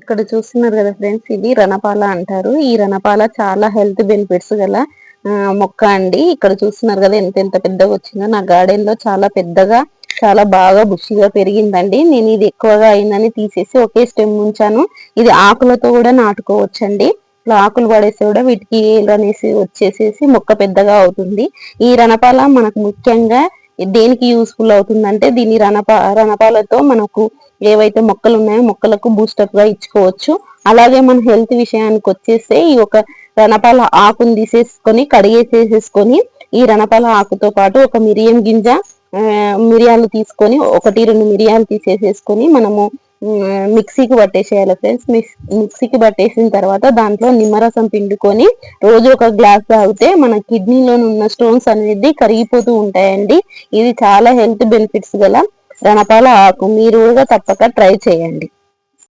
ఇక్కడ చూస్తున్నారు కదా ఫ్రెండ్స్ ఇది రణపాల అంటారు. ఈ రణపాల చాలా హెల్త్ బెనిఫిట్స్ గల మొక్క అండి. ఇక్కడ చూస్తున్నారు కదా ఎంత ఎంత పెద్దగా వచ్చిందో. నా గార్డెన్లో చాలా పెద్దగా చాలా బాగా బుషిగా పెరిగిందండి. నేను ఇది ఎక్కువగా అయిందని తీసేసి ఒకే స్టెమ్ ఉంచాను. ఇది ఆకులతో కూడా నాటుకోవచ్చండి. ఇట్లా ఆకులు పడేసి కూడా వీటికి అనేసి వచ్చేసేసి మొక్క పెద్దగా అవుతుంది. ఈ రణపాల మనకు ముఖ్యంగా దేనికి యూస్ఫుల్ అవుతుందంటే దీని రణపా రణపాలతో మనకు ఏవైతే మొక్కలు ఉన్నాయో మొక్కలకు బూస్టప్గా ఇచ్చుకోవచ్చు. అలాగే మన హెల్త్ విషయానికి వచ్చేస్తే ఈ ఒక రణపాల ఆకుని తీసేసుకొని కడిగేసేసేసుకొని ఈ రణపాల ఆకుతో పాటు ఒక మిరియం గింజ మిరియాలు తీసుకొని ఒకటి రెండు మిరియాలు తీసేసేసుకొని మనము మిక్సీకి పట్టేసేయాలి ఫ్రెండ్స్. మిక్సీకి పట్టేసిన తర్వాత దాంట్లో నిమ్మరసం పిండుకొని రోజు ఒక గ్లాస్ తాగితే మన కిడ్నీలో ఉన్న స్టోన్స్ అనేది కరిగిపోతూ ఉంటాయండి. ఇది చాలా హెల్త్ బెనిఫిట్స్ గల రణపాల ఆకు. మీరు కూడా తప్పక ట్రై చేయండి.